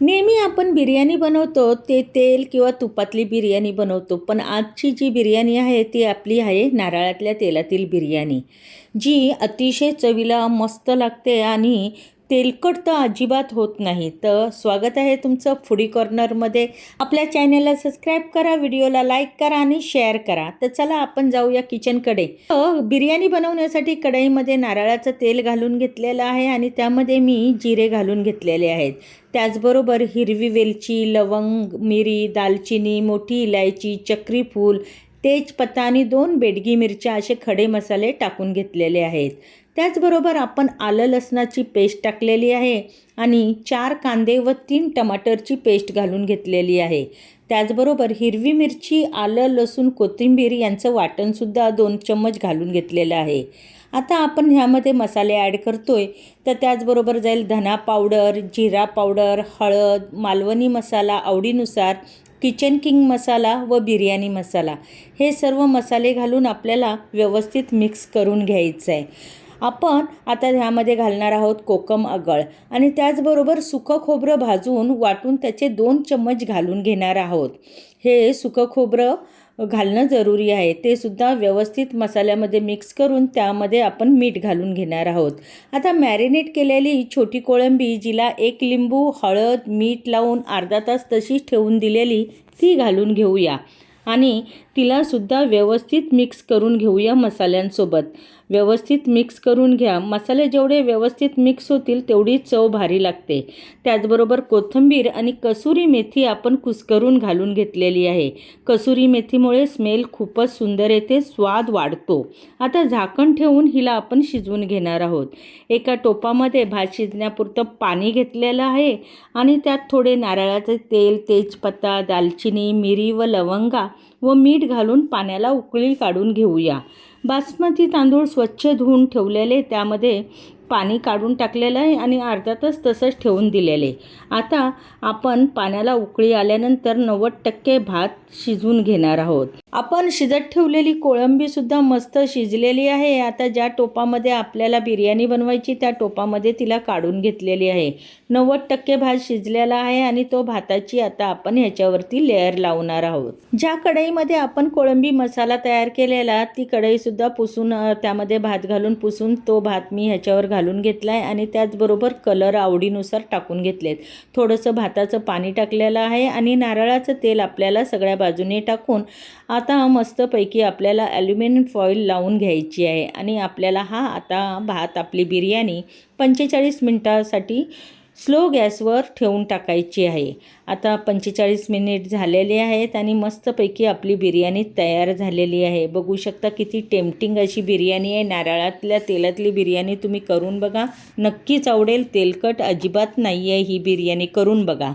नेहमी आपण बिर्याणी बनवतो ते तेल किंवा तुपातली बिर्याणी बनवतो पण आजची जी बिर्याणी आहे ती आपली आहे नारळातल्या तेलातील बिर्याणी जी अतिशय चवीला मस्त लागते आणि तेलकट तर अजिबात होत नाही. तर स्वागत आहे तुमचं फुडी कॉर्नरमध्ये आपल्या चॅनलला सबस्क्राईब करा व्हिडिओला लाईक करा आणि शेअर करा. तर चला आपण जाऊया किचनकडे तर बिर्याणी बनवण्यासाठी कढईमध्ये नारळाचं तेल घालून घेतलेलं आहे आणि त्यामध्ये मी जिरे घालून घेतलेले आहेत. त्याचबरोबर हिरवी वेलची लवंग मिरी दालचिनी मोठी इलायची चक्रीफूल तेजपत्ता आणि दोन बेडगी मिरच्या असे खडे मसाले टाकून घेतलेले आहेत. त्याचबरोबर आपण आलं लसणाची पेस्ट टाकलेली आहे आणि चार कांदे व तीन टमाटरची पेस्ट घालून घेतलेली आहे. त्याचबरोबर हिरवी मिरची आलं लसूण कोथिंबीर यांचं वाटणसुद्धा दोन चम्मच घालून घेतलेलं आहे. आता आपण ह्यामध्ये मसाले ॲड करतो आहे तर त्याचबरोबर जाईल धना पावडर जिरा पावडर हळद मालवणी मसाला आवडीनुसार किचन किंग मसाला व बिर्याणी मसाला. हे सर्व मसाले घालून आपल्याला व्यवस्थित मिक्स करून घ्यायचं आहे आपण आता ह्यामध्ये घालणार आहोत कोकम आगळ आणि त्याचबरोबर सुकं खोबरं भाजून वाटून त्याचे दोन चम्मच घालून घेणार आहोत. हे सुकं खोबरं घालणं जरुरी आहे. ते सुद्धा व्यवस्थित मसाल्यामध्ये मिक्स करून त्यामध्ये आपण मीठ घालून घेणार आहोत. आता मॅरिनेट केलेली छोटी कोळंबी जिला एक लिंबू हळद मीठ लावून अर्धा तास तशीच ठेवून दिलेली ती घालून घेऊया. आणि तिलासुद्धा व्यवस्थित मिक्स करून घेऊया मसाल्यांसोबत. व्यवस्थित मिक्स करून घ्या. मसाले जेवढे व्यवस्थित मिक्स होतील तेवढी चव भारी लागते. त्याचबरोबर कोथिंबीर आणि कसुरी मेथी आपण कुस्करून घालून घेतलेली आहे. कसुरी मेथीमुळे स्मेल खूपच सुंदर येते स्वाद वाढतो. आता झाकण ठेवून हिला आपण शिजवून घेणार आहोत. एका टोपामध्ये भात शिजण्यापुरतं पाणी घेतलेलं आहे आणि त्यात थोडे नारळाचे तेल तेजपत्ता दालचिनी मिरी व लवंगा व मीठ मीठ घालून पाण्याला उकळी काढून घेऊया. बासमती तांदूळ स्वच्छ धुवून ठेवलेले त्यामध्ये पाणी काढून टाकलेलं आहे आणि अर्धा तास तसंच ठेवून दिलेले. आता आपण पाण्याला उकळी आल्यानंतर नव्वद टक्के भात शिजवून घेणार आहोत. आपण शिजत ठेवलेली कोळंबीसुद्धा मस्त शिजलेली आहे. आता ज्या टोपामध्ये आपल्याला बिर्याणी बनवायची त्या टोपामध्ये तिला काढून घेतलेली आहे. नव्वद टक्के भात शिजलेला आहे आणि तो भाताची आता आपण ह्याच्यावरती लेअर लावणार आहोत. ज्या कढईमध्ये आपण कोळंबी मसाला तयार केलेला ती कढईसुद्धा पुसून त्यामध्ये भात घालून पुसून तो भात मी ह्याच्यावर घालून घेतला आहे आणि त्याचबरोबर कलर आवडीनुसार टाकून घेतलेत. थोडंसं भाताचं पाणी टाकलेलं आहे आणि नारळाचं तेल आपल्याला सगळ्या बाजूने टाकून आता मस्तपैकी आपल्याला ॲल्युमिनियम फॉईल लावून घ्यायची आहे आणि आपल्याला हा आता भात आपली बिर्याणी पंचेचाळीस मिनटासाठी स्लो गॅसवर ठेवून टाकायची आहे. आता पंचेचाळीस मिनिट झालेले आहेत आणि मस्तपैकी आपली बिर्याणी तयार झालेली आहे. बघू शकता किती टेम्पटिंग अशी बिर्याणी आहे. नारळातल्या तेलातली बिर्याणी तुम्ही करून बघा. नक्कीच आवडेल. तेलकट अजिबात नाही आहे ही बिर्याणी करून बघा.